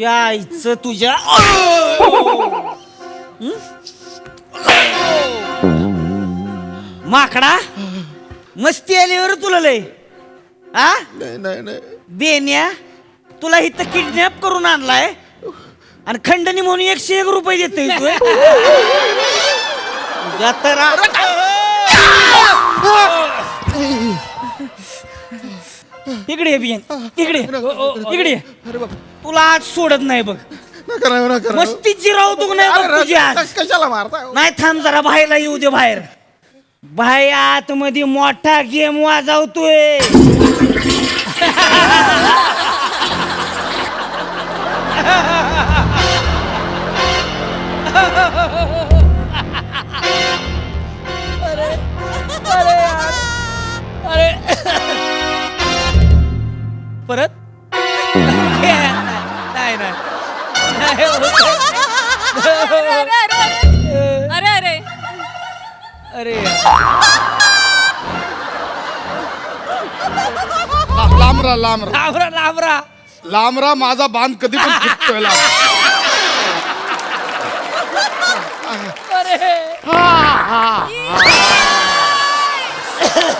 तुझ्या आईचं तुझ्या? माकडा मस्ती आलीवर तुला लय नाही नाही नाही बेन्या तुला इथं किडनॅप करून आणलाय आणि खंडणी म्हणून एकशे एक रुपये देतोय तू इकडे ये बियन इकडे ये. इकडे ये. अरे बाप तुला आज सोडत नाही बघ. नका नाही नका नाही. मस्तीची राव तू नाही बघ तुझी आज. कशाला मारता? नाही थांब जरा बाहेरला येऊ दे बाहेर. बाहेर आतमध्ये मोठा गेम वाजवतोय. परत? नाही होत. अरे अरे अरे ला- लांबरा लांबरा लांबरा लांबरा लांबरा माझा बांध कधी पण फुटतोय लांबरा.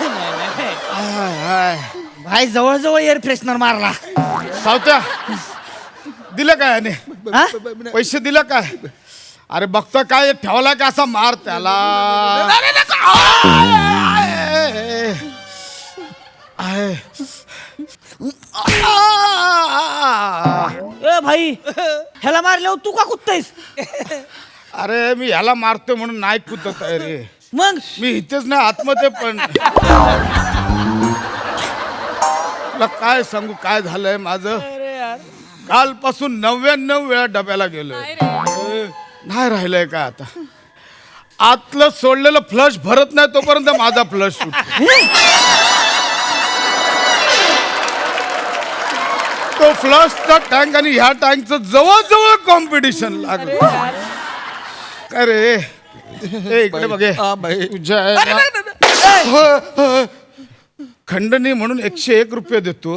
हाय, हाय. भाई जवळजवळ एअर फ्रेशनर मारला सावत्या दिलं काय याने हा? पैसे दिलं काय? अरे बघतो काय ठेवला का असा मार त्याला? आहे. ए भाई ह्याला मारल्यावर तू का कुदतयस अरे मी ह्याला मारतोय म्हणून नाही कुदत आहे रे. मग? मी इथेच नाही आतमध्ये पण. तुला काय सांगू काय झालंय माझं? कालपासून नव्याण्णव वेळा डब्याला गेलोय. नाही राहिलंय का आता? आतलं सोडलेलं फ्लश भरत नाही तोपर्यंत माझा फ्लश तो फ्लशचा टँक आणि ह्या टँकचं जवळजवळ कॉम्पिटिशन लागलं. काय रे? ए, इकडे बघे. खंडणी म्हणून एकशे एक रुपये देतो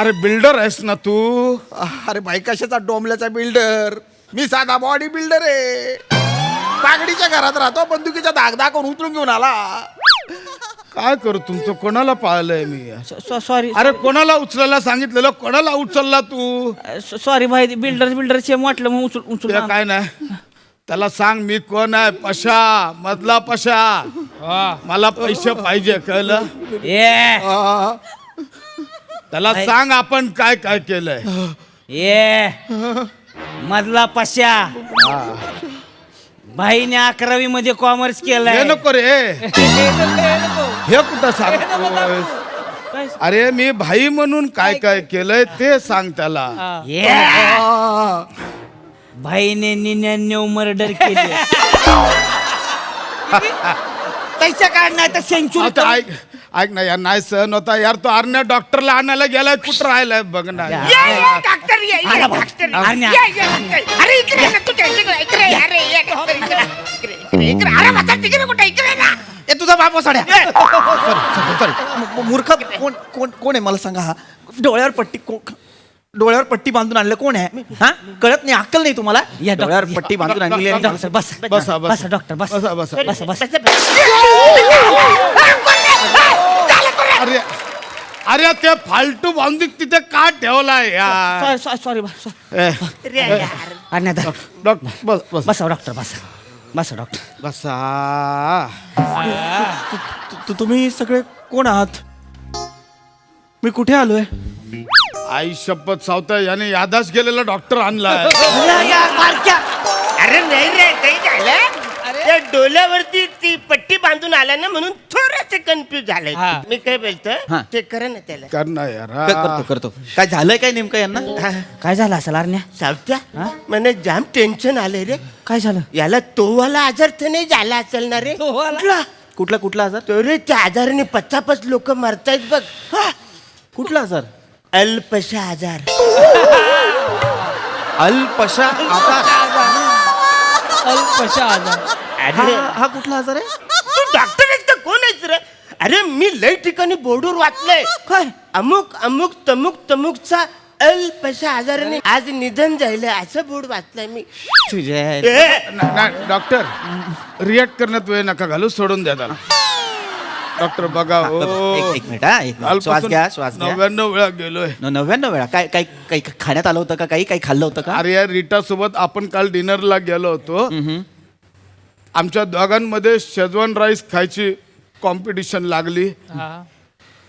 अरे बिल्डर आहेस ना तू. अरे भाई कशाचा डोंबल्याचा बिल्डर? मी साधा बॉडी बिल्डर आहे. पागडीच्या घरात राहतो बंदुकीचा धाक दाखवून उतरून घेऊन आला. काय करू तुमचं कोणाला पाळलंय मी? सॉरी अरे कोणाला उचलायला सांगितलेलं? कोणाला उचलला तू? सॉरी भाई बिल्डर बिल्डर सेम वाटलं मग उचल उचल तुला काय नाही. त्याला सांग मी कोण आहे? पशा मधला पशा. मला पैसे पाहिजे कळलं? त्याला सांग आपण काय काय केलंय. ये. मधला पश्या. भाईने अकरावी मध्ये कॉमर्स हे केलंय नको रे. हे कुठं काय? अरे मी भाई म्हणून काय काय केलंय ते सांग त्याला. ये. भाईने निन्यान्नव मर्डर केले. पैसा काढ नाही तर आता सेंचुरी ऐक. ऐक ना यार नाही सहन होता यार तो अरण्या डॉक्टरला आणायला गेलाय कुठं राहिलाय बघ ना. डॉक्टर ये, ये, आला बघ. डॉक्टर आरण्या. ये, ये, डॉक्टर. अरे इकडे ये ना तू त्या इकडे इकडे ये, अरे ये, डॉक्टर, इकडे इकडे, इकडे, इकडे. अरे माझा तिकडे कुठे इकडे ये ना. ए तुझा बाप साड्या सॉरी सॉरी मूर्ख कोण कोण कोण आहे मला सांगा हा? डोळ्यावर पट्टी को- डोळ्यावर पट्टी बांधून आणलं कोण आहे? हा? कळत नाही अक्कल नाही तुम्हाला? या डॉक्टर, डोळ्यावर. पट्टी बांधून आणली आणि- डॉक्टर बस बसा, बसा. बस. डॉक्टर बस बसा, बसा. बस बस. अरे अरे ते फालतू बांधिक तिथे का ठेवलाय यार सॉरी सॉरी सॉरी ए, अरे यार. अन्या डॉक्टर बस बस. बसा डॉक्टर बसा. बसा डॉक्टर. बसा. तु- तुम्ही सगळे कोण आहात? मी कुठे आलोय? आई शपथ सावता याने यादाश गेलेला डॉक्टर आणलाय. अरे नाही रे काही झालं? त्या डोल्यावरती ती पट्टी बांधून आला ना म्हणून थोडस कन्फ्युज झालंय. हा. मी काय बोलतो? हा. ते करा ना त्याला. कर ना यार. क- करतो करतो. काय झालंय काय नेमकं यांना? काय झालं असेल अर्ण्या सावत्या मला जाम टेन्शन आलंय रे. काय झालं? याला तोवाला आजार तर नाही झाला असेल ना रे. तोवाला? कुठला? कुठला आजार? तो रे त्या आजाराने पचापच लोक मरतायत बघ. हा. कुठला आजार? अल्पशा आजार. अल्पशा आजार. अल्पशा आजार. अरे. हा हा कुठला आजार आहे? तू डॉक्टर आहेस कोण आहेस रे? अरे मी लय ठिकाणी बोर्डवर वाचलंय. काय? अमुक अमुक तमुक तमुकचा अल्पशा आजाराने आज निधन झालं असं बोर्ड वाचलंय मी. तुझ्या ए, डॉक्टर रिॲक्ट करण्यात वेळ नका घालू सोडून द्या त्याला. डॉक्टर बघा हो एक एक मिनिट हा एक मिनिट. श्वास घ्या श्वास घ्या. नव्याण्णव वेळा गेलोय. न- नव्याण्णव वेळा? काय काय काही खाण्यात आलं होतं का? काही काही खाल्लं होतं का? अरे या रीटा सोबत आपण काल डिनरला गेलो होतो. आमच्या दोघांमध्ये शेजवान राईस खायची कॉम्पिटिशन लागली.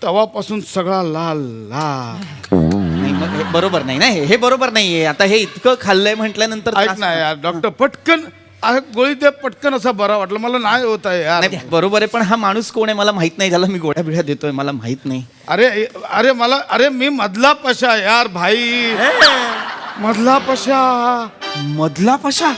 तेव्हापासून सगळा लाल लाल. नाही, मग हे बरोबर नाही ना हे? हे बरोबर नाहीये आता हे इतकं खाल्लंय म्हटल्यानंतर ऐक त्रास- ना यार डॉक्टर पटकन आहे, गोळी दे पटकन असा बरा वाटलं. मला नाही होत आहे यार. नाही, बरोबर आहे पण हा माणूस कोण आहे? मला माहीत नाही झाला मी गोळ्या बिळ्या देतोय मला माहीत नाही. अरे अरे मला अरे मी मधला पशा यार भाई. मधला पशा. मधला पशा?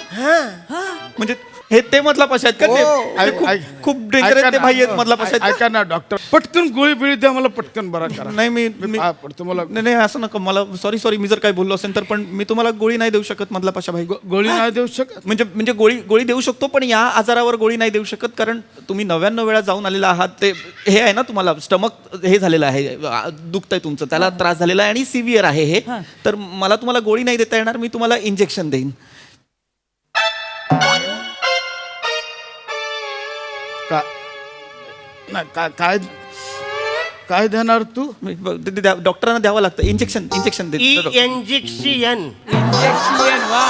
म्हणजे हे ते मधला पशा आहेत का? ते? ते ऐक- खूप- खूप डेंजर आहेत ते भाई आहेत मधला पशा आहेत का? ऐका ना डॉक्टर पटकन गोळी बिळी द्या मला पटकन बरा करा. नाही मी मला नाही नाही असं नका. मला सॉरी सॉरी मी जर काही बोललो असेल तर पण मी तुम्हाला गोळी नाही देऊ शकत मधला पशा भाई. गो- गोळी नाही देऊ शकत? म्हणजे म्हणजे गोळी गोळी देऊ शकतो पण या आजारावर गोळी नाही देऊ शकत कारण तुम्ही नव्याण्णव वेळा जाऊन आलेला आहात ते हे आहे ना तुम्हाला स्टमक हे झालेलं आहे आ, दुखतंय तुमचं त्याला त्रास झालेला आहे आणि सिव्हिअर आहे हे. तर मला तुम्हाला गोळी नाही देता येणार मी तुम्हाला इंजेक्शन देईन. का नाही काय काय काय देणार तू? मी- ब- ते- ते द्या- डॉक्टरांना द्यावं लागतं. इंजेक्शन इंजेक्शन ई दे इंजेक्शन इंजेक्शन वा.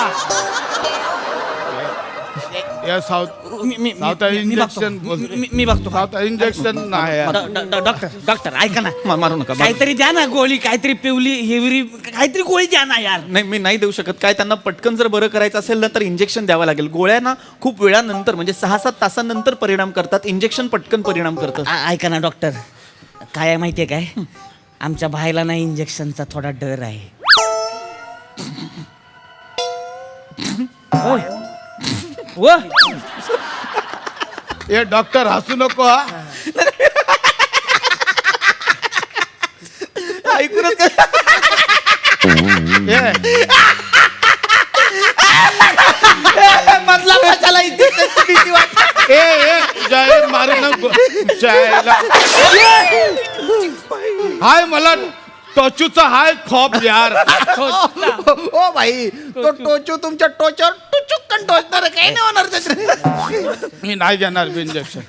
या साऊथ मी- मी- साऊथ मी- मी बघतो. इंजेक्शन बोल मी- मी- मी बघतो. साऊथ इंजेक्शन नाही यार. डॉ- डॉ- डॉ- डॉक्टर डॉक्टर ऐका ना. मा- मारू नका मारू- काहीतरी द्या ना गोळी काहीतरी पिवली हेवरी काहीतरी गोळी द्या ना यार. नाही मी नाही देऊ शकत. काय त्यांना पटकन जर बरं करायचं असेल ना तर इंजेक्शन द्यावं लागेल. गोळ्या ना खूप वेळानंतर म्हणजे सहा सात तासानंतर परिणाम करतात. इंजेक्शन पटकन परिणाम करतं आ- ऐका ना डॉक्टर. काय आहे माहितीये काय? आमच्या भाईला ना इंजेक्शनचा थोडा डर आहे. ओय. व. ए डॉक्टर हसू नको हा. ऐकूनच काय- ए, मधला कशाला इंजेक्शनची भीती वाटते? ए ए जय मारू नको जयला. हाय मला टोचूचा हाय खॉप यार. ओ भाई तो टोचू तुमच्या टोचावर टुचुक्कन टोचणार आहे. काही नाही होणार त्याच्यात. मी नाही घेणार इंजेक्शन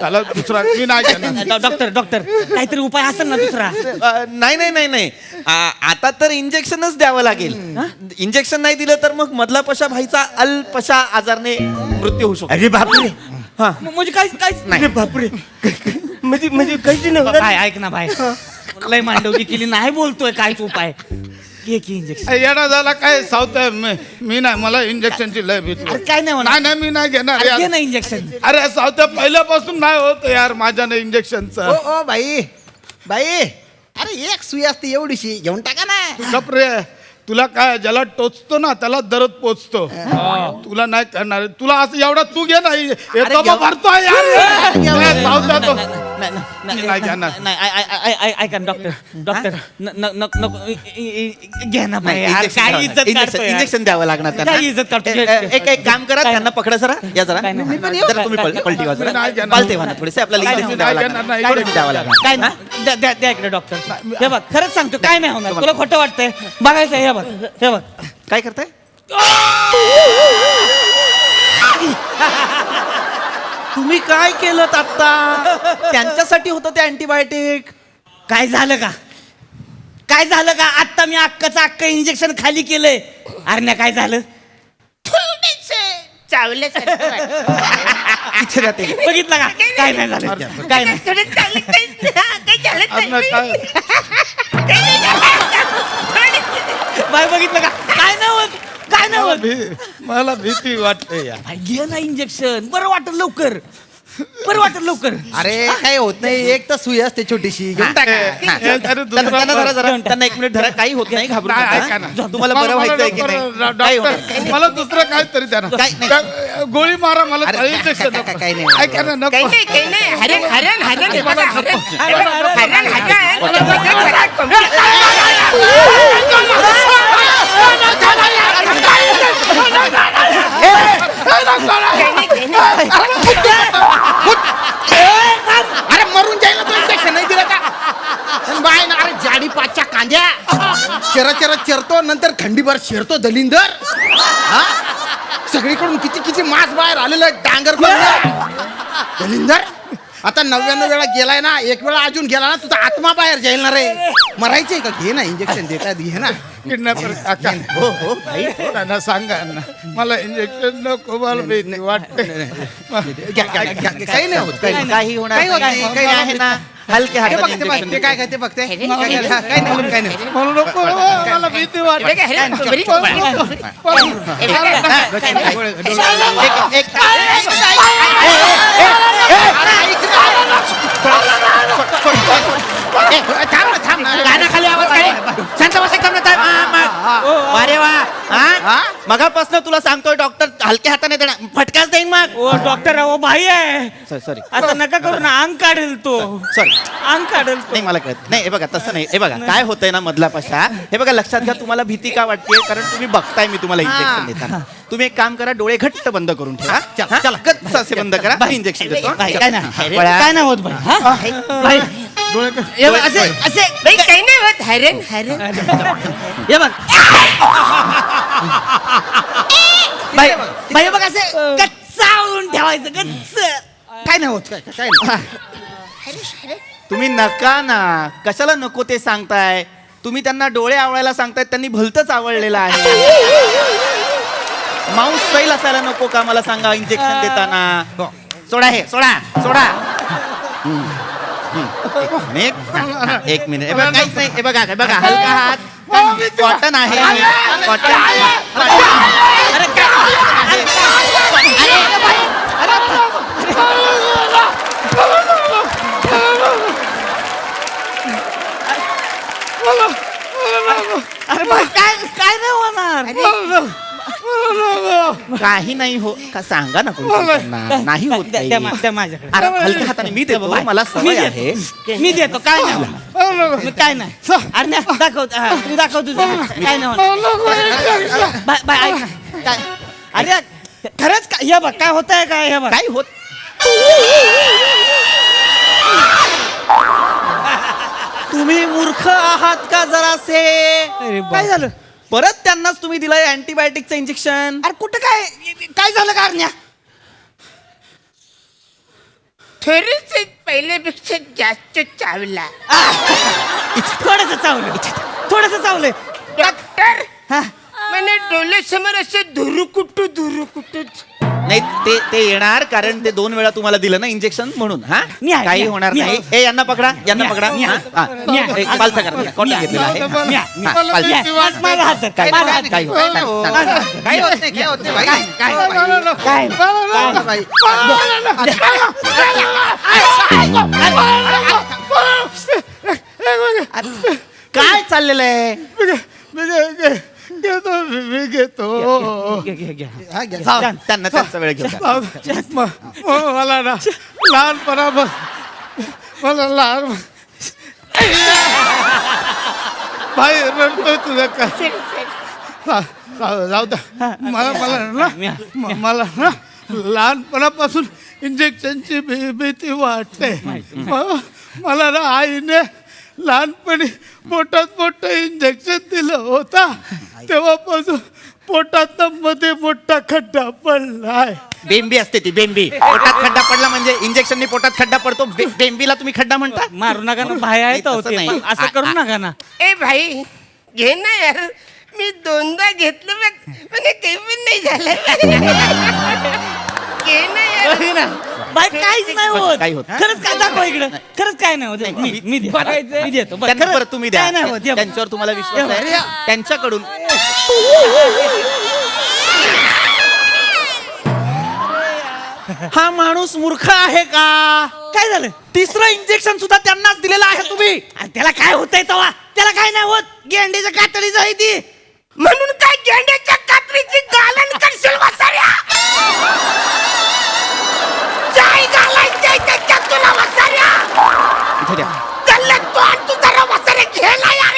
त्याला दुसरा मी नाही घेणार डॉ- डॉक्टर डॉक्टर काहीतरी उपाय असेल ना दुसरा? अ, नाही नाही नाही नाही. आ, आता तर इंजेक्शनच द्यावं लागेल. इंजेक्शन नाही दिलं तर मग मधला पशा भाईचा अल्पशा आजारने मृत्यू होऊ शकतो. अरे बापरे. हा. म- म्हणजे काहीच काहीच अरे बापरे. म्हणजे म्हणजे काहीच नव्हतं? भाई ऐक ना भाई लय मांडवली केली. नाही बोलतोय काहीच उपाय. घे की इंजेक्शन येडा झाला काय? आहे मी नाही मला इंजेक्शनची लय भीती अरे काय नाही होणार. नाही नाही मी नाही घेणार अरे यार. ना इंजेक्शन अरे साऊथ पहिल्यापासून नाही होत यार माझ्याने इंजेक्शनचं ओ ओ बाई बाई अरे एक सुई असते एवढीशी घेऊन टाका ना. कपरे तुला काय ज्याला टोचतो ना त्याला दरद पोचतो. तुला नाही करणार. तुला असं एवढा तू घे नाही हे बाबा घेऊ. भरतोय यार. नाही, नाही, नाही. नाही, ऐ- ऐ- ऐ- ऐ- ऐका ना डॉक्टर डॉक्टर न- न- न- नको इ- इ- इ- घ्या ना भाई यार, काय इज्जत काढतोय यार. इंजेक्शन द्यावं लागणार त्यांना काय इज्जत काढतो? ए- ए- एक एक काम करा? त्यांना पकडा जरा या जरा काय नाही. जरा तुम्ही पल- पलटी वाजवा मी नाही घेणार. पालते म्हणा थोडेसे आपल्याला इंजेक्शन नाही. द्यावं नाही लागणार नाही. इंजेक्शन द्यावं लागणार काय ना द्या द्या द्या इकडे डॉक्टर हे बघ खरंच सांगतो काय नाही होणार तुला खोटं वाटतंय बघायचं हे बघ हे बघ काय करताय तुम्ही काय केलं आता त्यांच्यासाठी होतं ते अँटीबायोटिक काय झालं का? काय झालं का? आत्ता मी अक्काचं अक्क इंजेक्शन खाली केलंय. अरे काय झालं? राहते बघितलं का? काय नाही झालं. काय नाही. चावलं. बाय बघितलं का? काय नाही होत. काय नाही मला होत भी- मला भीती वाटते यार भाई, घे ना इंजेक्शन बरं वाटत लवकर बरं वाटत लवकर अरे काय होत नाही एक तर सुई असते छोटीशी घेऊन टाका ए, हा. ए, अरे त्यांना दुसरा त्यांना धरा जरा. त्यांना एक मिनिट धरा काही होत नाही घाबरू नाही, नका, ऐका हा? ना. तुम्हाला बरं मला- व्हायचंय की मला- नाही डॉक्टर- काही होणार नाही. मला दुसरं काहीतरी द्या ना काय नाही. काय- गोळी मारा मला अरे, इंजेक्शन काय- काय- काय नाही. ऐका ना काही नको नाही काही नाही हरण हरण हरण हे बघा, हरण हरण हरण हरण अरे मरून जाईल तो इंजेक्शन नाही दिलं का? बाय ना अरे जाडी पाचच्या कांद्या. चरा चरा चरतो नंतर खंडीभर शिरतो दलिंदर. हा? सगळीकडून किती किती मास बाहेर आलेलं डांगर दलिंदर? आता नव्याण्णव वेळा गेलाय ना एक वेळा अजून गेला ना तुझा आत्मा बाहेर जाईल ना रे मरायचंय का घे ना इंजेक्शन देतात घे ना किडनॅपर काका हो हो भाई त्यांना सांगा ना मला इंजेक्शन नको मला भीती वाटते घ्या, घ्या, घ्या, घ्या. काही नाही होत काही नाही. काही होणार काही होत नाही. नाही, काही आहे ना हलके ते बघते बघते काय काय ते बघते काय काय काय नाही काही नाही म्हणू नको मला भीती वाटते एक- एक- ए, थांब ना, थांब ना. कानाखाली आवाज काय? शांत बस एकदम ना, थांब. मग. अरे वा हा मगापासून तुला सांगतोय डॉक्टर हलक्या हाताने देणार फटकाच देईन मग ओ डॉक्टर अहो भाई आहे सॉरी असं नका करू ना अंग काढेल तो सॉरी अंग काढेल तो नाही मला कळत नाही हे बघा तसं नाही हे बघा काय होतंय ना मधला पशा हे बघा लक्षात घ्या तुम्हाला भीती का वाटते कारण तुम्ही बघताय मी तुम्हाला इंजेक्शन देताना तुम्ही एक काम करा डोळे घट्ट बंद करून ठेवा चला, गच्च असे बंद करा इंजेक्शन देतो काय नाही बळा. काय नाही होत भाई हा? भाई हे बघ, असे असे बाई काही नाही होत. हैराण हैराण. हे बघ. भाई भाई हे बघ असे गच्च आवळून ठेवायचं गच्च काय नाही होत काय काय नाही. तुम्ही नका ना. कशाला नको ते सांगताय? तुम्ही त्यांना डोळे आवळायला सांगताय त्यांनी भलतच आवडलेलं आहे. माऊस सैल असायला नको का मला सांगा इंजेक्शन देताना? सोडा हे सोडा सोडा. एक मिनिट हा, हा, एक मिनिट हे बघा काहीच नाही हे बघा हे बघा हलका हात कॉटन आहे कॉटन अरे काय अरे भाई काय काय नाही होणार काही नाही हो. का सांगा ना. नाही होत द्या- काही. द्या मा- द्या माझ्याकडे. अरे, हलक्या हाताने मी देतो. मला मी सवय देतो. आहे मी देतो. काय नाही होणार. मी काय नाही. अरे नाही, दाखव हा, तू दाखव तुझं. काय नाही होणार. बाय बाय ऐक. ना. काय? अरे खरंच काय हे बघ काय होत आहे काय हे बघ? काय होत? तुम्ही मूर्ख आहात का जरासे? काय झालं? परत त्यांनाच तुम्ही दिलंय अँटीबायोटिकचं इंजेक्शन. अरे कुठं काय? काय झालं कारण्या थोडस पहिल्यापेक्षा जास्त चावला. थोडस चावलं थोडस चावलंय डॉक्टर हा. म्हणे डोळ्यासमोर असं धुरुकुटू धुरुकुटू नाही ते ते येणार कारण ते दोन वेळा तुम्हाला दिलं ना इंजेक्शन म्हणून हा मी आहे, काही मी आहे, होणार मी नाही आहे. ए यांना पकडा यांना पकडा मी आहे, हा, मी हा. आहे. एक पालथा करा कॉटन घेतलेला आहे मला- मी- हा, मी- हा, मला पालथा. भीती वाटते. माझा हात धर, काय माझा हात काय धर. काय माझा होत हात नाही. धर. काय होत नाही काय होत नाही भाई काय काय काय बाई. काय चाललेलं आहे घेतो मी घेतो. हा, घ्या. जाऊ, त्यांना त्यांचा वेळ घेऊ द्या. म- म- मला ना लहानपणापासून मला लहान भाई रडतोय तुझं का? चा- जाऊ दे मला मला ना म- मला ना लहानपणापासून इंजेक्शनची भी भीती वाटते. म- मला ना आईने लहानपणी पोटात मोठं इंजेक्शन दिलं होता. तेव्हापासून पोटात मध्ये मोठा खड्डा पडलाय बेंबी असते ती बेंबी. पोटात खड्डा पडला म्हणजे इंजेक्शननी पोटात खड्डा पडतो. बे- बेंबीला तुम्ही खड्डा म्हणता? मारू नका ना भाई आहे तसं तो ते, नाही. पण असं करू नका ना. ए भाई घे ना यार. मी दोनदा घेतलं बघ म्हणे काही पण नाही झालं. घे ना यार होय ना? बाई काहीच नाही होत. काही होत. खरंच काय दाखव इकडे. खरंच काय नाही होत. मी मी देतो. मी देतो. बरं, त्यांना खरंच बरं तुम्ही द्या. काय नाही होत. हे बघ. त्यांच्यावर तुम्हाला विश्वास आहे. त्यांच्याकडून. हा माणूस मूर्ख आहे का? काय झालं? तिसरं इंजेक्शन सुद्धा त्यांनाच दिलेलं आहे तुम्ही. अरे त्याला काय होतंय तवा? त्याला काय नाही होत? गेंडीच्या कातडीच आहे ती. म्हणून काय गेंड्याच्या कात्रीची गालन करशील वसाऱ्या? जाय घालायचंय त्याच्यात तुला वसाऱ्या? इथे द्या. चाललं तू आणि तू जरा वसारे घ्यायला यार.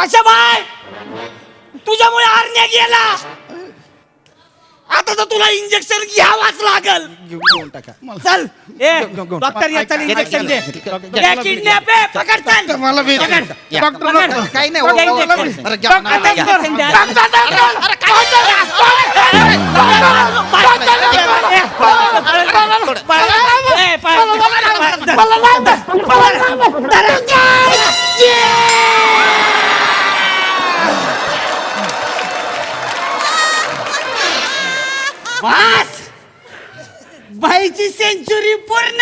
पशाबाय तुझ्यामुळे आरण्या गेला आता तर तुला इंजेक्शन घ्यावाच लागल चल डॉक्टर चल इंजेक्शन दे पकड चल डॉक्टर, काही नाही, डॉक्टर, आईची सेंचुरी पूर्ण!